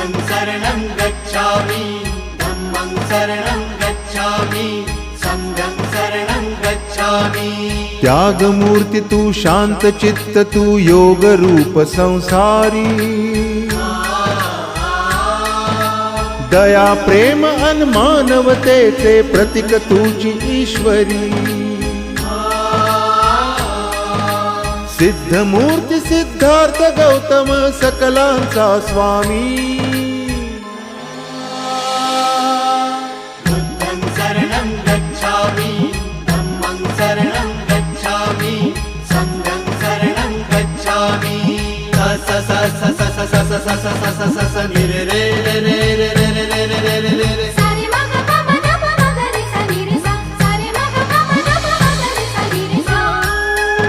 शरणं गच्छामि धम्मं शरणं गच्छामि सङ्घं शरणं गच्छामि। त्यागमूर्ति तु शान्तचित्त तु योगरूप संसारी। दया प्रेम अन मानवतेचे प्रतीक तुझी ईश्वरी। सिद्ध मूर्ती सिद्धार्थ गौतम सकलांचा स्वामी गच्छामि